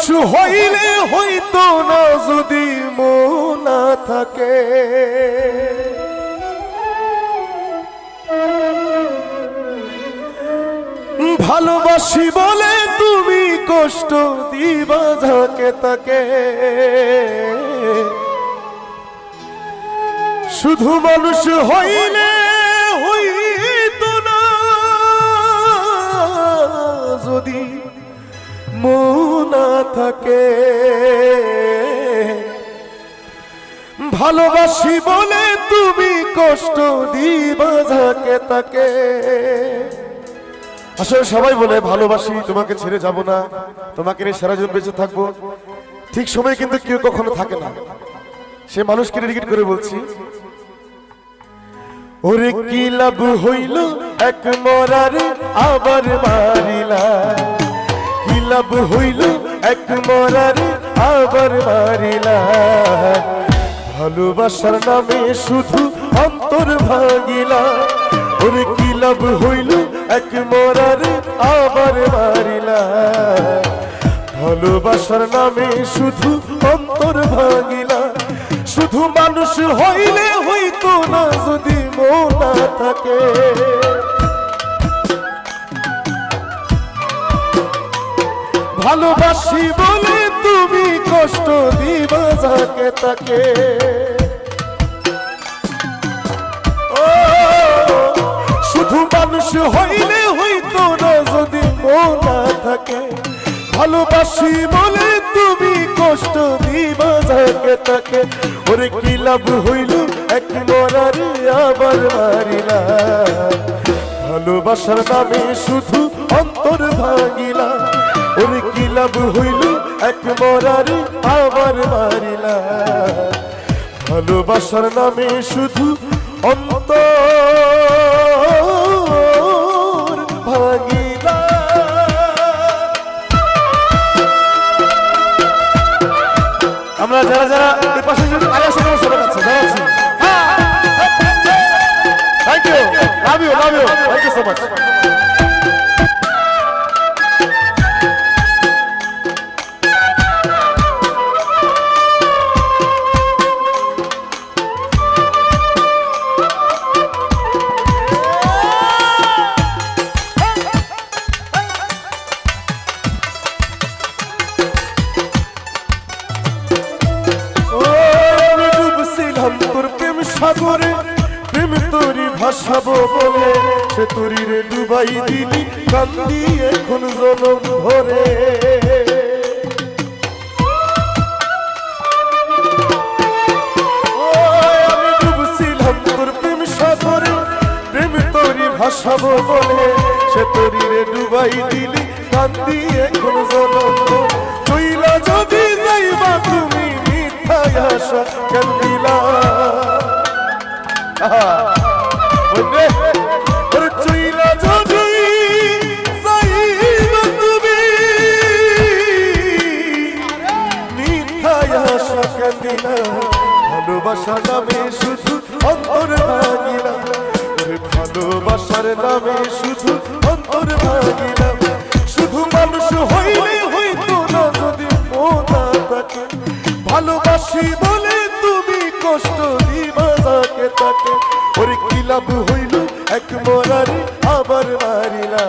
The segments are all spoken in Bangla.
মানুষ হইলে হইতো না, যদি মোনা থাকে। ভালোবাসি বলে তুমি কষ্ট দিবা যাকে তাকে। শুধু মানুষ হইলে মোনা থাকে। ভালোবাসি বলে তুমি কষ্ট দিবা যাকে তাকে। আসলে সবাই বলে, ভালোবাসি, তোমাকে ছেড়ে যাব না, তোমাকে নিয়ে সারা জীবন বেঁচে থাকব। ঠিক সময় কিন্তু কেউ কখনো থাকে না। সে মানুষকে ডেডিকেট করে বলছি, ওরে কি লাভ হইল এক মরারে আবার মারিলা? লাভ হইল, এক মরারে আবার মারিলা। ভালোবাসার নামে শুধু অন্তর ভাঙিলা। ওরে কি লাভ হইল, এক মরারে আবার মারিলা। ভালোবাসার নামে শুধু অন্তর ভাঙিলা। শুধু মানুষ হইলে হইতো না যদি মোনা থাকে। ভালোবাসি বলে তুমি কষ্ট দিবা যাকে তাকে। শুধু মানুষ হইলে হইতো না যদি মোনা থাকে। ভালোবাসি বলে তুমি কষ্ট দিবা যাকে তাকে। ওরে কি লাভ হইল এক মরারে আবার মারিলা ভালোবাসার নামে শুধু অন্তর ভাঙিলা ওরে লাভ হইল? এক মরারে আবার মারিলা। ভালোবাসার নামে শুধু ভাঙিলা। আমরা যারা যারা এই পাশে যদি আগে আমার সবার কাছে যারা আছি। Thank you love you love you thank you so much নামে শুধু অন্তর ভাঙিলা ওরে ভালোবাসার নামে শুধু অন্তর ভাঙিলা শুধু মানুষ হইলে হইতো না যদি ভালোবাসি বলে তুমি কষ্ট দিবা তাকে। ওরে হইল এক আবার মারিলা।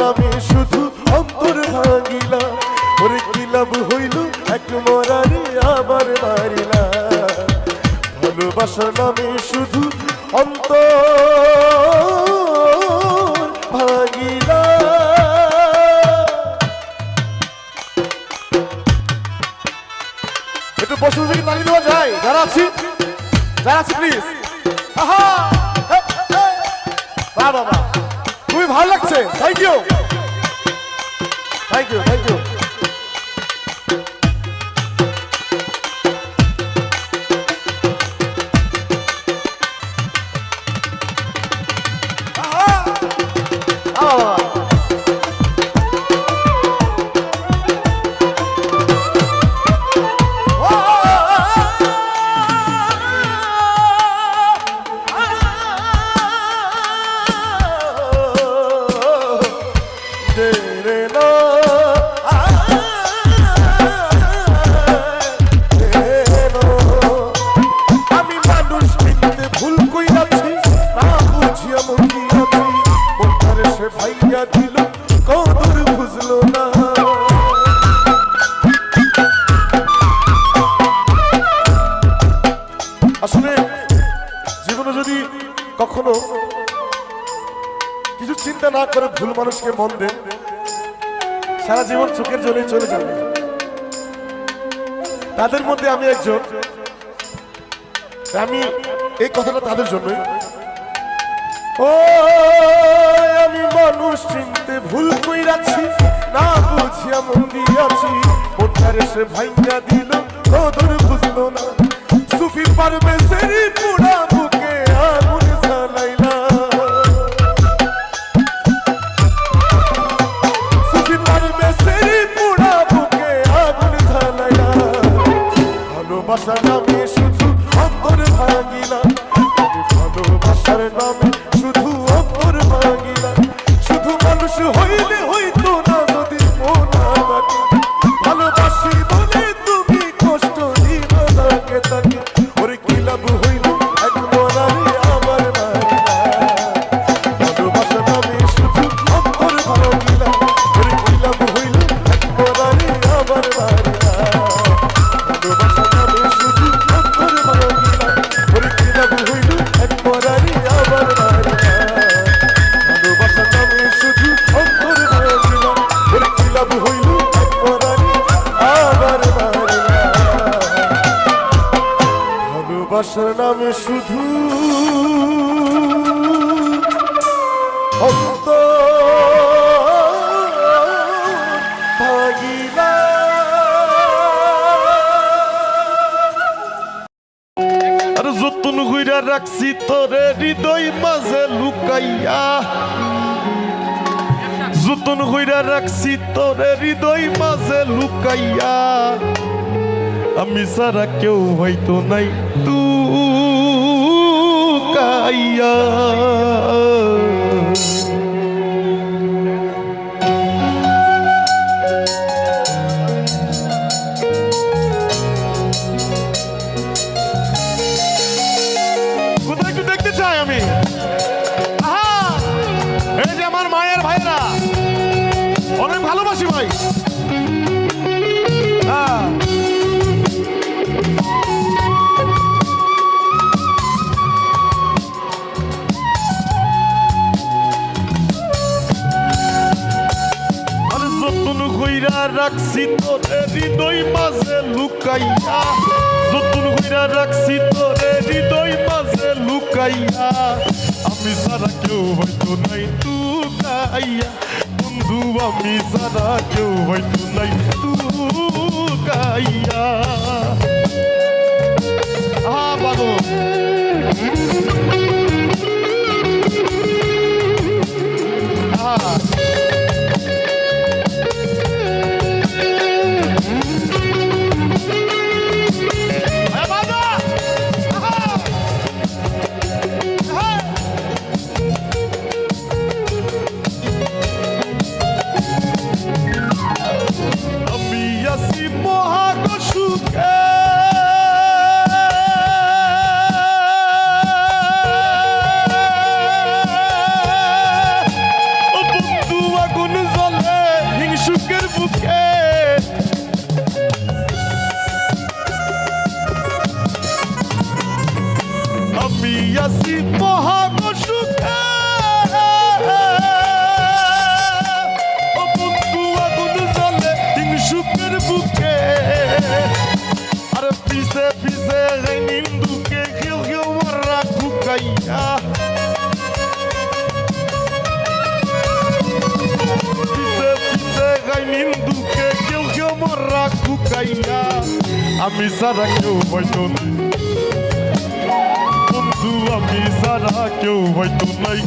নামে শুধু নামে শুধু ভাঙিলা একটু বসে থেকে তালি দেওয়া যায়। যারা আছি যারা আছি প্লিজ বাহ। খুবই ভালো লাগছে। Thank you thank you thank you মন দেন সারা জীবন চোখের জলে চলে যাবে। তাদের মধ্যে আমি একজন। আমি এই কথাটা তাদের জন্যই। ও আমি মানুষ চিনতে ভুল কইরাছি, না বুঝিয়া মন দিয়াছি ওঠারে সে ভাইয়া দিল কদর বুঝলো না। সুফি পারবে সেরি পুরা শুধু অন্তর ভাঙিলা আর যতন হইরা রাখছি, তোরে হৃদয় মাঝে লুকাইয়া। যতন হইরা রাখছি, তোরে হৃদয় মাঝে লুকাইয়া। আমি সারা কেউ হয়তো নাই তু কাইয়া কোথায় একটু দেখতে চাই আমি? যে আমার মায়ের ভাইরা অনেক ভালোবাসি ভাই। কইরা রাখছি তোরে হৃদয় মাঝে লুকাইয়া। যতন কইরা রাখছি তোরে হৃদয় মাঝে লুকাইয়া। আমি সারা কেউ হয়তো নাই তু গাইয়া বন্ধু, আমি সারা কেউ হয়তো নাই তু আহা বাদল সারা কেউ হয়তো নেই। বন্ধু আমি সারা কেউ হয়তো নাই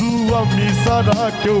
বন্ধু আমি সারা কেউ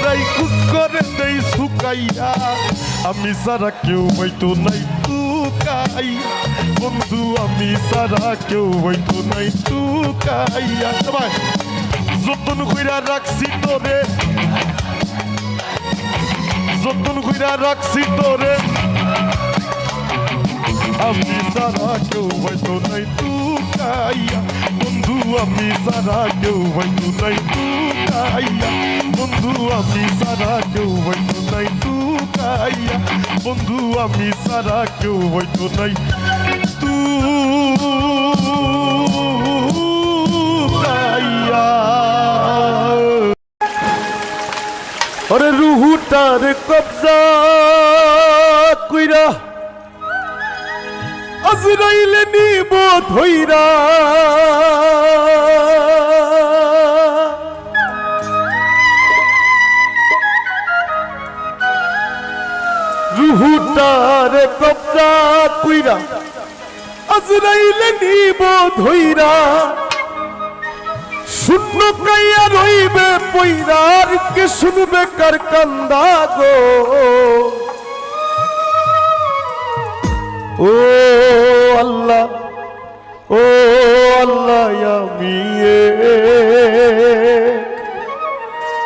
ডরাই কুস করে দেই শুকাইয়া। আমি সারা কেউ হয়তো নাই তুকাই বন্ধু, আমি সারা কেউ হয়তো নাই তুকাইয়া সবাই যতন কইরা রাখছি তোরে। যতন কইরা রাখছি তোরে। আমি সারা কেউ হয়তো নাই তুকাইয়া বন্ধু, আমি সারা কেউ হয়তো নাই তুকাইয়া বন্ধু, আমি সারা কেউ হয়তো নাই তুকাইয়া বন্ধু, আমি সারা কেউ হয়তো নাই তু তুকাইয়া ওরে রুহুটার কবজা কইরা। আজরাইলে নিব ধইরা। রুহুটার কবজা কইরা। আজরাইলে নিব ধইরা। শূন্য কাইয়া রইবে পৈরার কে শুনবে কার কান্দা গো? ও আল্লাহ ও আল্লাহ, আমি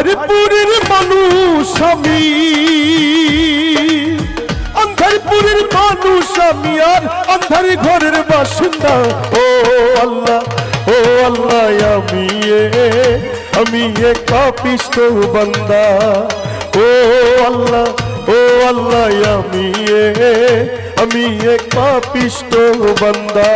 আন্ধারপুরের মানুষ আমি। আন্ধারপুরের মানুষ আমি আর আন্ধার ঘরের বাসিন্দা। ও আল্লাহ ও আল্লাহ, আমি আমি এ কাপিষ্ট বান্দা। ও আল্লাহ ও আল্লাহ, আমি আমি এ কাপিষ্ট বান্দা।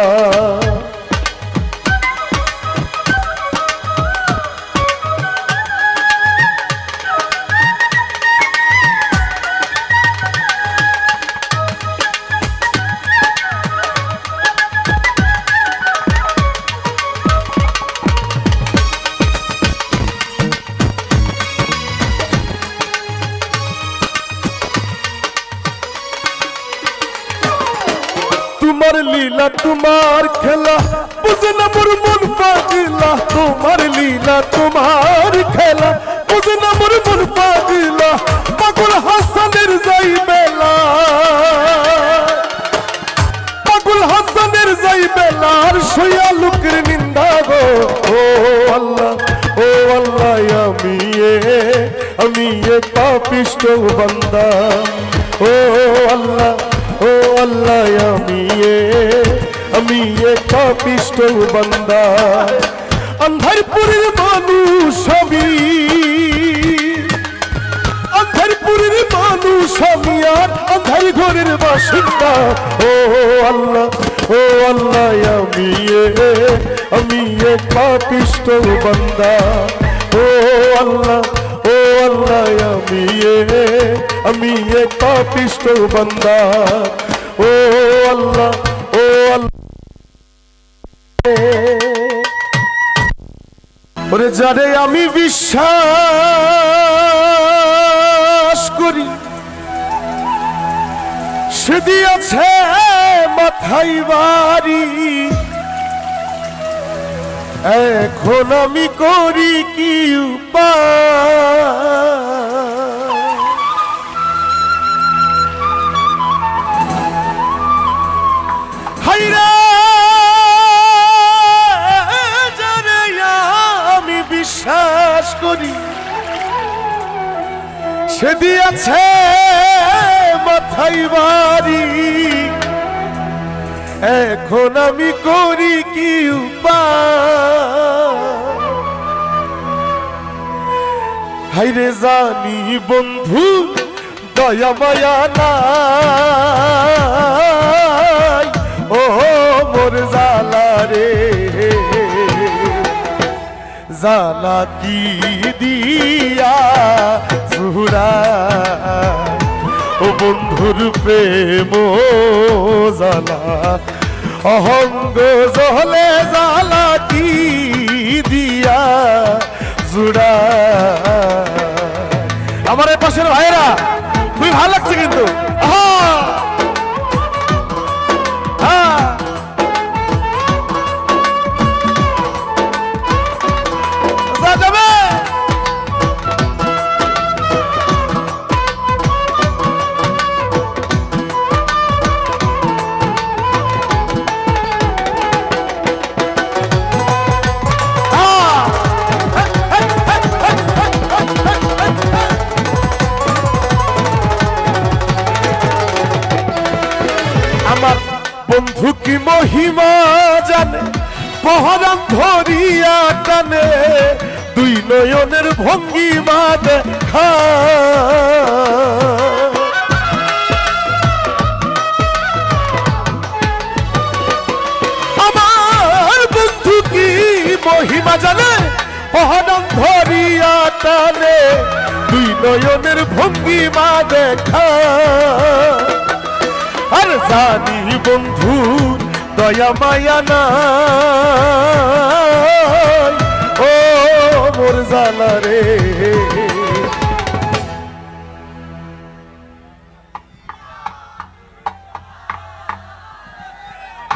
লীলা তোমার খেলা, বুঝে না মোর তোমার লীলা তোমার খেলা, বুঝে না মোর মন হাসানের যাই বেলা পাগল হাসানের যাই বেলা আর শুয়া লোকের নিন্দা গো। ও আল্লাহ ও আল্লাহ, আমি আমি এ পাপিষ্ট বান্দা। ও আল্লাহ ও আল্লাহ, আমি এ আমি এক পাপিষ্ট বান্দা। আন্ধারপুরের মানুষ আমি। আন্ধারপুরের মানুষ আমি আর আন্ধার ঘরের বাসিন্দা। ও আল্লাহ ও আল্লাহ, আমি আমি এক পাপিষ্ট বান্দা। ও আল্লাহ ও আল্লাহ, আমি আমি এক পাপিষ্ট বান্দা। ও আল্লাহ ও আল্লাহ। ওরে যারে আমি বিশ্বাস করি সে দিয়েছে মাথায় বাড়ি। এখন আমি করি কি উপায়? সে দিয়েছে মাথায় বাড়ি। এখন আমি করি কি হাইরে জানি বন্ধু, দয়া মায়া নাই। ও মোর জালা রে। জালা কি দিয়া সুরা ও বন্ধুর প্রেম জালা অহঙ্গ জলে জালা কি দিয়া জুড়া আমার পাশের ভাইরা খুবই ভালো লাগছে কিন্তু। পহরান ধরিয়া টানে, দুই নয়নের ভঙ্গিমা দেখা আমার বন্ধু কি মহিমা জানে? পহরান ধরিয়া টানে, দুই নয়নের ভঙ্গিমা দেখা আর জানি বন্ধু দয়া মায়া নাই। ও মোর জালা রে।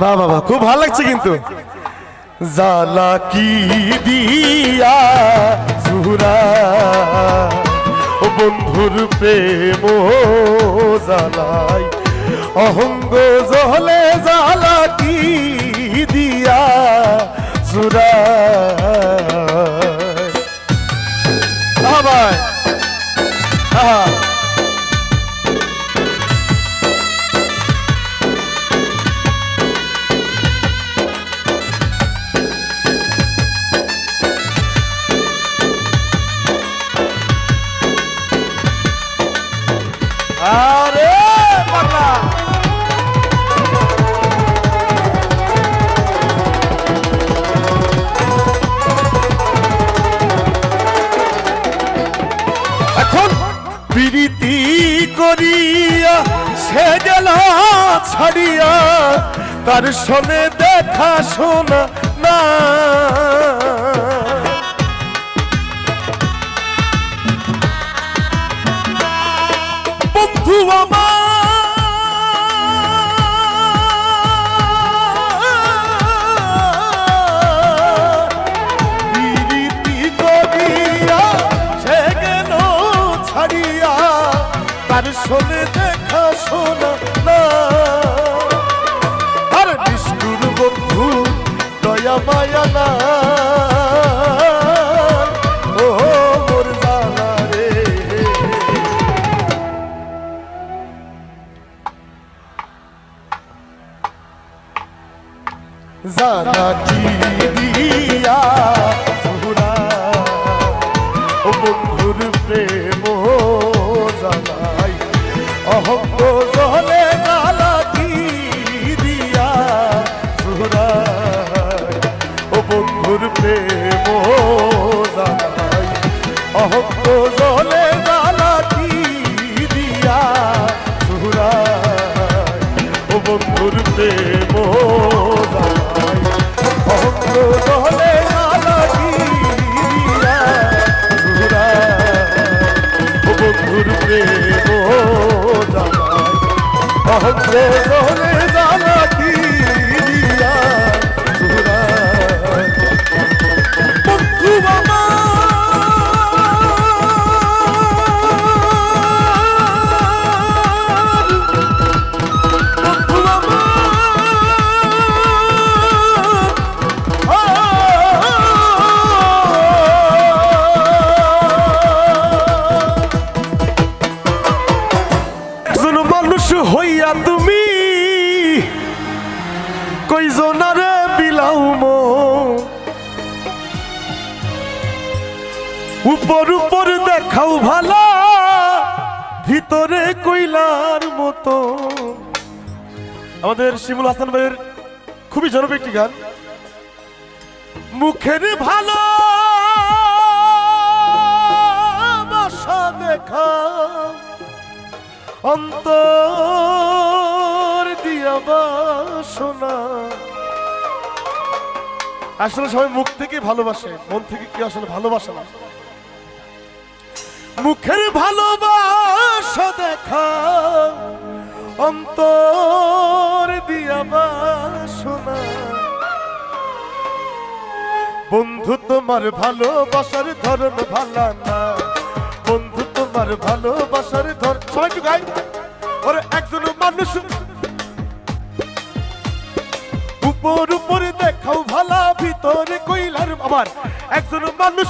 বাহ বাবা খুব ভালো লাগছে কিন্তু। জালা কি দিয়া সুরা ও বন্ধুর প্রেম জালাই। অহঙ্গ জহলে জালা কি দিয়া সুরা তার শোনে দেখা শোনা জানা কি দিয়া? সুরা ও বন্ধুর প্রেম জানাই অহঙ্গ অহঙ্গ আমাদের শিমুল হাসান ভাইয়ের খুবই জনপ্রিয় একটি গান। মুখের ভালো দেখা অন্তর আসলে সবাই মুখ থেকে ভালোবাসে, মন থেকে কি আসলে ভালোবাসে না। মুখের ভালোবাসা দেখা অন্তর দিয়া বাসনা বন্ধু, তোমার ভালোবাসার ধরন ভালা না। বন্ধু, তোমার ভালোবাসার ধর সবাই গাই। ওরে, একজন মানুষ। উপর উপরে দেখাও ভালা, ভিতরে কইলার আবার একজন মানুষ।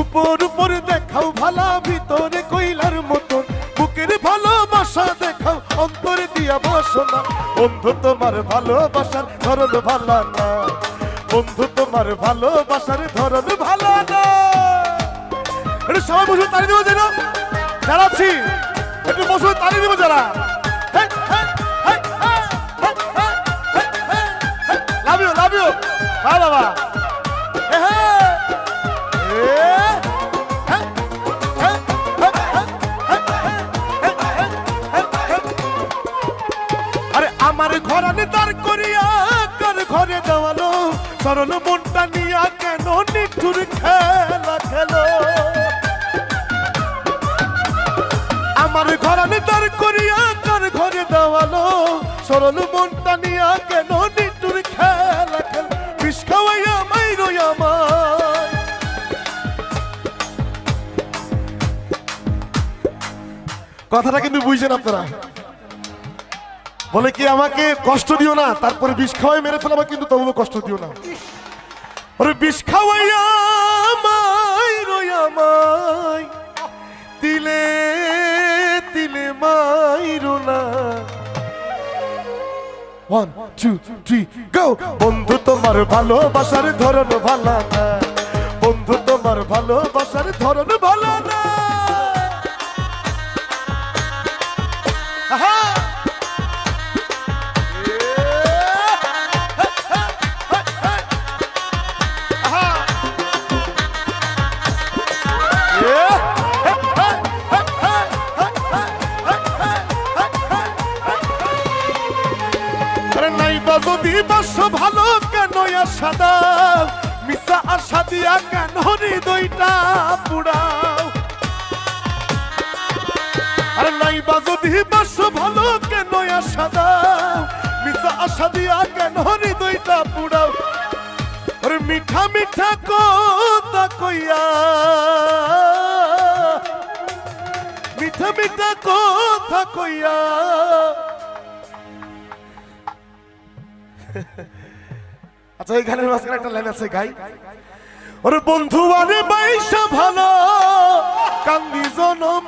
উপর উপরে দেখাও ভালা, ভিতরে কইলার মতন। বুকের ভালোবাসা দেখাও, অন্তরে দিয়া বাসনা। বন্ধু, তোমার ভালোবাসার ধরন ভালা না। বন্ধু, তোমার ভালোবাসার ধরন ভালো না। একটু সবাই বসে তালি দেবো যেন। যারা একটু বসে তালি দেবো যারা। লাভ ইউ লাভ বাবা ঘরে দেওয়ালো সরল মনটা নিয়া কেন নিঠুর খেলা খেলো? আমার ঘরানে তার করিয়া কার ঘরে দেওয়ালো সরল মনটা নিয়া কেন নিঠুর খেলা খেলো? বিষ খাওয়াইয়া মাইরো আমায়। কথাটা কিন্তু বুঝছেন আপনারা। বলে কি আমাকে কষ্ট দিও না? তারপরে বিষ খাওয়াই মেরে ফেলাবা, কিন্তু তবুও কষ্ট দিও না। ওরে বিষ খাওয়াইয়া মাই তিলে তিলে মাইরো না। বন্ধু, তোমার ভালোবাসার ধরন ভালো বন্ধু, তোমার ভালোবাসার ধরন ভালো না! আহা! বা যদি বাস ভালো কেন দাও মিশা আশা দিয়া কেন হৃদয়টা পুরাও আরে নাই বা যদি বাস ভালো কেন দাও মিশা আশা দিয়া কেন হৃদয়টা পুরাও আরে মিঠা মিঠা কথা কইয়া। মিঠা মিঠা কথা কইয়া। আচ্ছা এই গানের মাঝখানে একটা লাইন আছে, গাই। ওরে বন্ধু, আরে বাইসা ভালো, কান্দি জনম।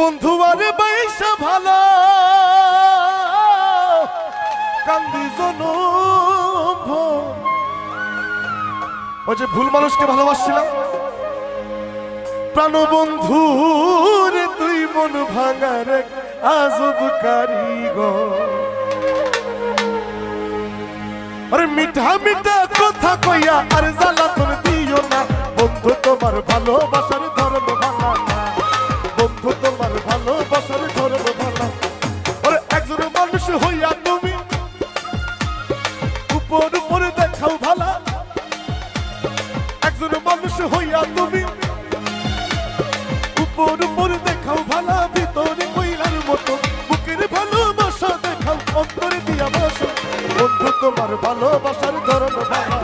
বন্ধু, আরে বাইসা ভালো, কান্দি জনম ওই যে ভুল মানুষকে ভালোবাসছিলাম। প্রাণ বন্ধু রে, তুই মন ভাঙার আজব কারিগর। মিঠা মিঠা কথা কইয়া আর দিও না। বন্ধু, তোমার ভালোবাসার ধর্ম বন্ধু, তোমার ভালোবাসার ধর্ম একজন মানুষ হইয়া তুমি উপর উপরে দেখাও ভালা। একজন মানুষ হইয়া তুমি ভালোবাসার ধরন ভালা